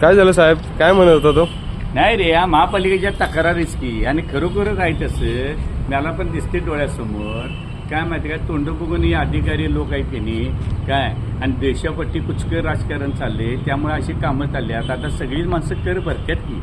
काय झालं साहेब? काय म्हणत होता तो? नाही रे या महापालिकेच्या तक्रारीच की. आणि खरोखरच आहे तसं? मला पण दिसते डोळ्यासमोर. काय माहिती काय तोंड बघून हे अधिकारी लोक आहेत त्यांनी काय? आणि देशापट्टी कुचकर राजकारण चालले त्यामुळे अशी कामं चालली आहेत. आता सगळीच माणसं कर भरतात की.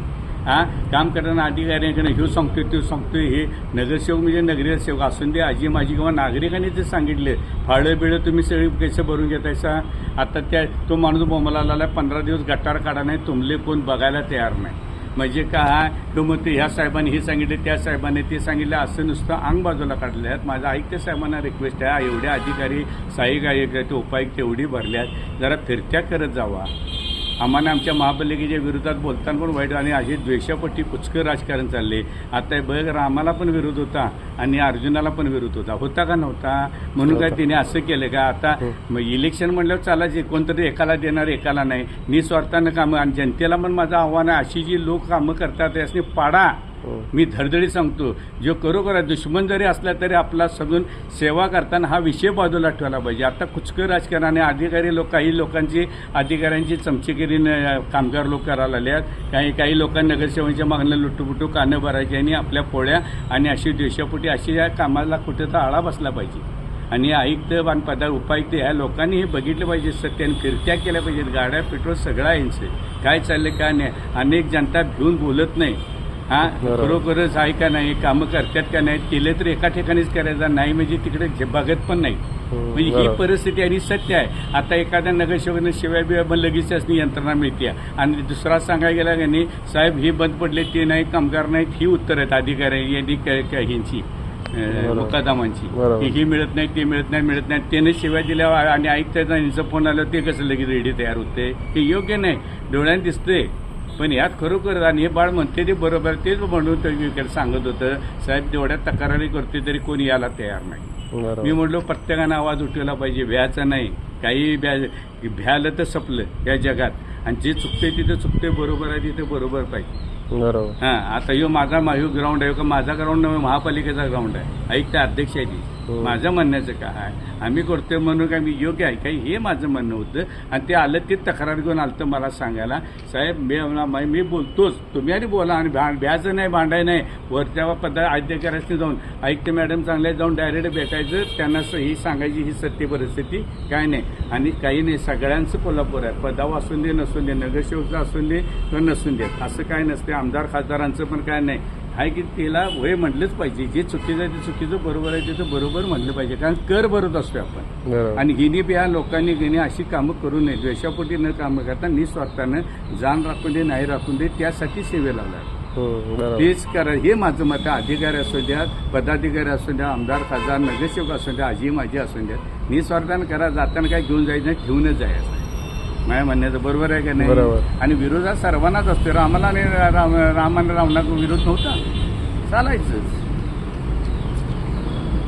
हां? काम करताना अधिकाऱ्यांकडे ह्यो सांगतोय तो सांगतोय हे नगरसेवक म्हणजे नगरसेवक असून दे आजी माझी किंवा नागरिकांनी ते सांगितले. फाळं बिळं तुम्ही सगळी कैसे भरून घेतायचा आता त्या तो माणूस बोंबला आला पंधरा दिवस गटार काढा नाही तुमले कोण बघायला तयार नाही. म्हणजे काय तो मग ते ह्या साहेबांनी हे सांगितले त्या साहेबांनी ते सांगितलं असं नुसतं अंग बाजूला काढले आहेत. माझं ऐकते साहेबांना रिक्वेस्ट आहे एवढे अधिकारी सहाय्यक आयुक्त उपायुक्त एवढी भरल्यात जरा फिरत्या करत जावा. आम्हाला आमच्या महापालिकेच्या विरोधात बोलताना पण वाईट आणि अशी द्वेषापट्टी कुचकं राजकारण चालले आता हे बघ रामाला पण विरोध होता आणि अर्जुनाला पण विरोध होता. होता का नव्हता? म्हणून काय तिने असं केलं का? आता इलेक्शन म्हणल्यावर चालायचे. कोणतरी एकाला देणार एकाला नाही. निस्वार्थानं कामं आणि जनतेला पण माझं आव्हान आहे. अशी जी लोक कामं करतात त्यासनी पाडा. हो. मी धडधडी सांगतो जो खरोखर दुश्मन जरी असला तरी आपला समजून सेवा करताना हा विषय बाजूला ठेवला पाहिजे. आता कुचकं राजकारण आणि अधिकारी लोक काही लोकांची अधिकाऱ्यांची चमचेगिरी कामगार लोक करायला लागले आहेत काही काही लोकांना नगरसेवकांच्या मागण्या लुटूपुटू कानं भरायची आणि आपल्या पोळ्या आणि अशी देशापुटी अशी या कामाला कुठेतरी आळा बसला पाहिजे. आणि आयुक्त आणि पदा उपायुक्त ह्या लोकांनी हे बघितलं पाहिजे सत्याने फिरत्या केल्या पाहिजेत. गाड्या पेट्रोल सगळा यांचं. काय चाललं काय नाही. अनेक जनता भिवून बोलत नाही. हा. खरोखरच आहे का नाही? कामं करतात का नाही केले तर एका ठिकाणीच करायचं. नाही म्हणजे तिकडे बघत पण नाही. म्हणजे ही. परिस्थिती आणि सत्य आहे. आता एखाद्या नगरसेवकाने शिवाय बिवाय पण लगेच त्यासनी यंत्रणा मिळते आणि दुसरा सांगायला गेला की नाही साहेब हे बंद पडले ते नाही कामगार नाहीत ही उत्तर आहेत अधिकारी यांनी ह्यांची. मुकादमांची. ही मिळत नाही ते मिळत नाही मिळत नाही त्याने शिवाय दिल्यावर आणि ऐकता यांचं फोन आलं ते कसं लगेच रेडी तयार होते हे योग्य नाही. डोळ्याने दिसतंय. पण यात खरोखर आणि हे बाळ म्हणते ते बरोबर तेच म्हणून सांगत होतं साहेब तेवढ्या तक्रारी करते तरी कोणी यायला तयार नाही. मी म्हटलो प्रत्येकानं आवाज उठवला पाहिजे भ्याचं नाही. काही भ्या भ्यालं तर सपलं या जगात. आणि जे चुकते तिथे चुकते बरोबर आहे तिथे बरोबर पाहिजे. बरोबर. हां आता ह्यो माझा ह्यो ग्राउंड आहे का माझा ग्राउंड नव्हे महापालिकेचा ग्राउंड आहे. ऐक त्या अध्यक्ष आहे ती. हो. माझं म्हणण्याचं काय आहे? आम्ही करतोय म्हणून काय मी योग्य आहे काही हे माझं म्हणणं होतं. आणि ते आलं ते तक्रार घेऊन आलं मला सांगायला. साहेब मी मी मी बोलतोच. तुम्ही आणि बोला. आणि भा भ्याचं नाही भांडाय नाही. वरच्या पदा अधिकाऱ्याशी जाऊन ऐकते मॅडम चांगल्या जाऊन डायरेक्ट भेटायचं. त्यांना स- ही सांगायची ही सत्य परिस्थिती. काय नाही. आणि काही नाही. सगळ्यांचं कोल्हापूर आहे. पदाव असून दे नसून दे. नगरसेवकचं असून दे किंवा नसून दे. असं काय नसते. आमदार खासदारांचं पण काय नाही. आहे की तिला वय म्हटलंच पाहिजे. जे चुकीचं आहे ते चुकीचं बरोबर आहे ते बरोबर म्हणलं पाहिजे. कारण कर भरत असतो आपण. आणि हिनी बी ह्या लोकांनी गिनी अशी कामं करू नये. द्वेषापोटी न कामं करता निस्वार्थानं जाण राखून दे नाही राखून दे त्यासाठी सेवेला लावला हम्म, बरोबर. तेच करा हे माझं मत आहे. अधिकारी असू द्या पदाधिकारी असू द्या आमदार खासदार नगरसेवक असू द्या आजी माझी असू द्या निस्वार्थानं करा. जाताना काय घेऊन जायचं ठेवूनच जायचं. माझ्या म्हणण्याचं बरोबर आहे का नाही? बरोबर. आणि विरोधात सर्वांनाच असतो. रामाला आणि राम रामाने रावणाचा विरोध नव्हता. चालायचंच.